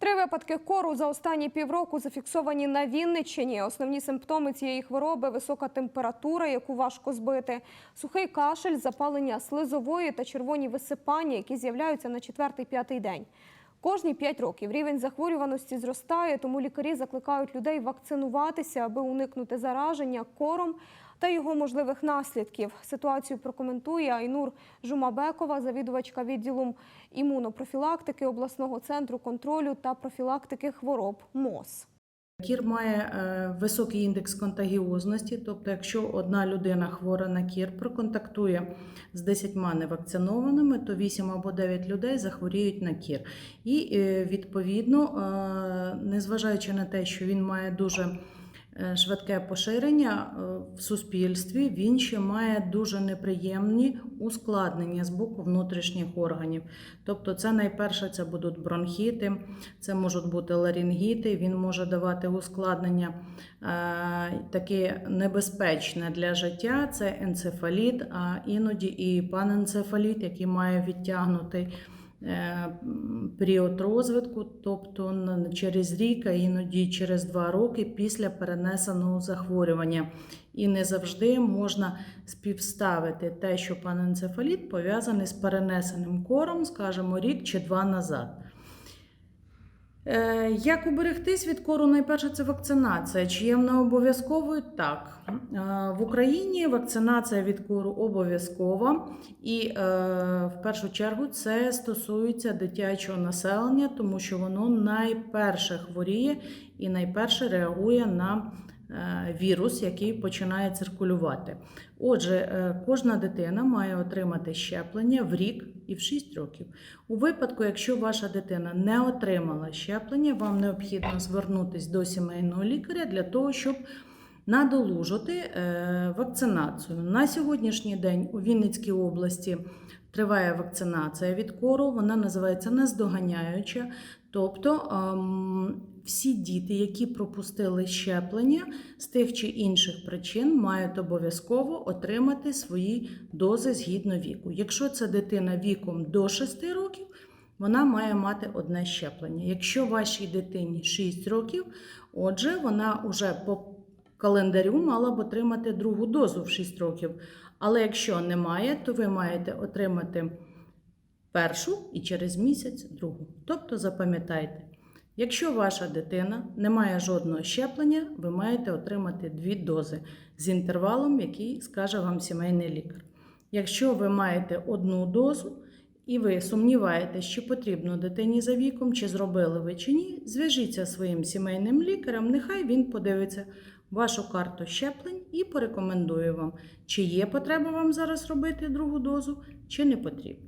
Три випадки кору за останні півроку зафіксовані на Вінниччині. Основні симптоми цієї хвороби – висока температура, яку важко збити, сухий кашель, запалення слизової та червоні висипання, які з'являються на четвертий-п'ятий день. Кожні п'ять років рівень захворюваності зростає, тому лікарі закликають людей вакцинуватися, аби уникнути зараження кором та його можливих наслідків. Ситуацію прокоментує Айнур Жумабекова, завідувачка відділу імунопрофілактики обласного центру контролю та профілактики хвороб МОЗ. Кір має е, високий індекс контагіозності, тобто, якщо одна людина хвора на кір проконтактує з 10 невакцинованими, то 8 або 9 людей захворіють на кір. І е, відповідно, е, незважаючи на те, що він має дуже швидке поширення е, в суспільстві, він ще має дуже неприємні ускладнення з боку внутрішніх органів. Тобто, це найперше це будуть бронхіти, це можуть бути ларінгіти, він може давати ускладнення е, таке небезпечне для життя. Це енцефаліт, а іноді і паненцефаліт, який має відтягнутий е, період розвитку, тобто через рік, а іноді через два роки після перенесеного захворювання. І не завжди можна співставити те, що паненцефаліт пов'язаний з перенесеним кором, скажімо, рік чи два назад. Е, Як уберегтись від кору? Найперше це вакцинація. Чи є вона обов'язковою? Так. Е, В Україні вакцинація від кору обов'язкова, і е, в першу чергу це стосується дитячого населення, тому що воно найперше хворіє і найперше реагує на вірус, який починає циркулювати. Отже, е, кожна дитина має отримати щеплення в рік і в 6 років. У випадку, якщо ваша дитина не отримала щеплення, вам необхідно звернутися до сімейного лікаря для того, щоб надолужити е, вакцинацію. На сьогоднішній день у Вінницькій області триває вакцинація від кору, вона називається наздоганяюча. Тобто ем, всі діти, які пропустили щеплення з тих чи інших причин, мають обов'язково отримати свої дози згідно віку. Якщо це дитина віком до 6 років, вона має мати одне щеплення. Якщо вашій дитині 6 років, отже, вона вже по календарю мала б отримати другу дозу в 6 років. Але якщо немає, то ви маєте отримати першу і через місяць другу. Тобто запам'ятайте, якщо ваша дитина не має жодного щеплення, ви маєте отримати дві дози з інтервалом, який скаже вам сімейний лікар. Якщо ви маєте одну дозу і ви сумніваєтесь, чи потрібно дитині за віком, чи зробили ви чи ні, зв'яжіться зі своїм сімейним лікарем, нехай він подивиться вашу карту щеплень і порекомендує вам, чи є потреба вам зараз робити другу дозу, чи не потрібно.